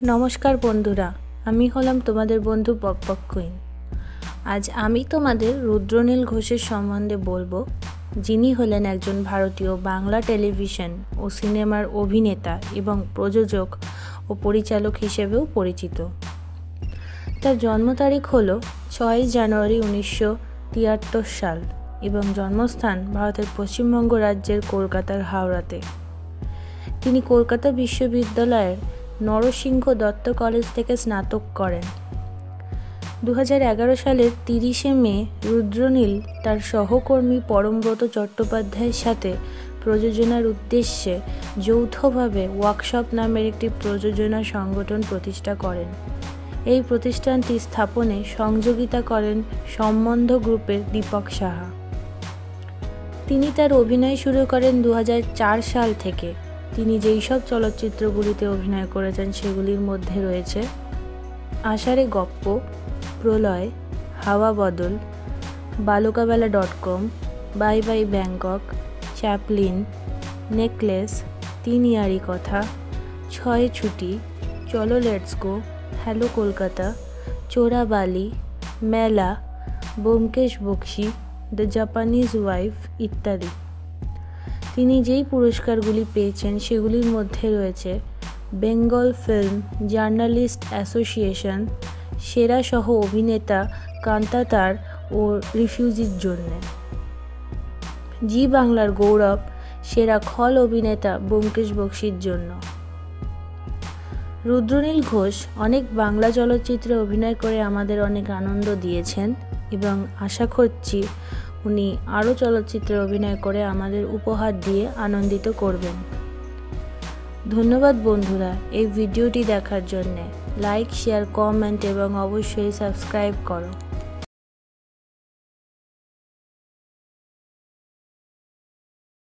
নমস্কার বন্ধুরা, আমি হলাম তোমাদের বন্ধু পকপক কুইন। আজ আমি তোমাদের রুদ্রনীল ঘোষের সম্বন্ধে বলব, যিনি হলেন একজন ভারতীয় বাংলা টেলিভিশন ও সিনেমার অভিনেতা এবং প্রযোজক ও পরিচালক হিসেবেও পরিচিত। তার জন্ম তারিখ হল ছয় জানুয়ারি উনিশশো তিয়াত্তর সাল এবং জন্মস্থান ভারতের পশ্চিমবঙ্গ রাজ্যের কলকাতার হাওড়াতে। তিনি কলকাতা বিশ্ববিদ্যালয়ের নরসিংহ দত্ত কলেজ থেকে স্নাতক করেন। দু হাজার এগারো সালের তিরিশে মে রুদ্রনীল তার সহকর্মী পরমব্রত চট্টোপাধ্যায়ের সাথে প্রযোজনার উদ্দেশ্যে যৌথভাবে ওয়ার্কশপ নামের একটি প্রযোজনা সংগঠন প্রতিষ্ঠা করেন। এই প্রতিষ্ঠানটি স্থাপনে সংযোগিতা করেন সম্বন্ধ গ্রুপের দীপক সাহা। তিনি তার অভিনয় শুরু করেন দু হাজার চার সাল থেকে। তিনি যেই সব চলচ্চিত্রগুলিতে অভিনয় করেছেন, সেগুলির মধ্যে রয়েছে আষাঢ়ে গপ্প, Pralay, Hawa Bodol, Balukabela dot com, bye bye Bangkok, Chaplin, necklace, Teen Yaari Katha, Chhoy Chhuti, Cholo let's go, hello Kolkata Chorabali Mela, Byomkesh Bakshi, the Japanese wife ইত্যাদি। তিনি যেই পুরস্কারগুলি পেয়েছেন সেগুলির মধ্যে রয়েছে বেঙ্গল ফিল্ম জার্নালিস্ট অ্যাসোসিয়েশন, সেরা সহ অভিনেতা কান্তাতার ও রিফিউজির জন্য। জি বাংলার গৌরব, সেরা খল অভিনেতা ব্যোমকেশ বক্সির জন্য। রুদ্রনীল ঘোষ অনেক বাংলা চলচ্চিত্রে অভিনয় করে আমাদের অনেক আনন্দ দিয়েছেন এবং আশা করছি উনি আরও চলচ্চিত্রে অভিনয় করে আমাদের উপহার দিয়ে আনন্দিত করবেন। ধন্যবাদ বন্ধুরা এই ভিডিওটি দেখার জন্যে। লাইক, শেয়ার, কমেন্ট এবং অবশ্যই সাবস্ক্রাইব করো।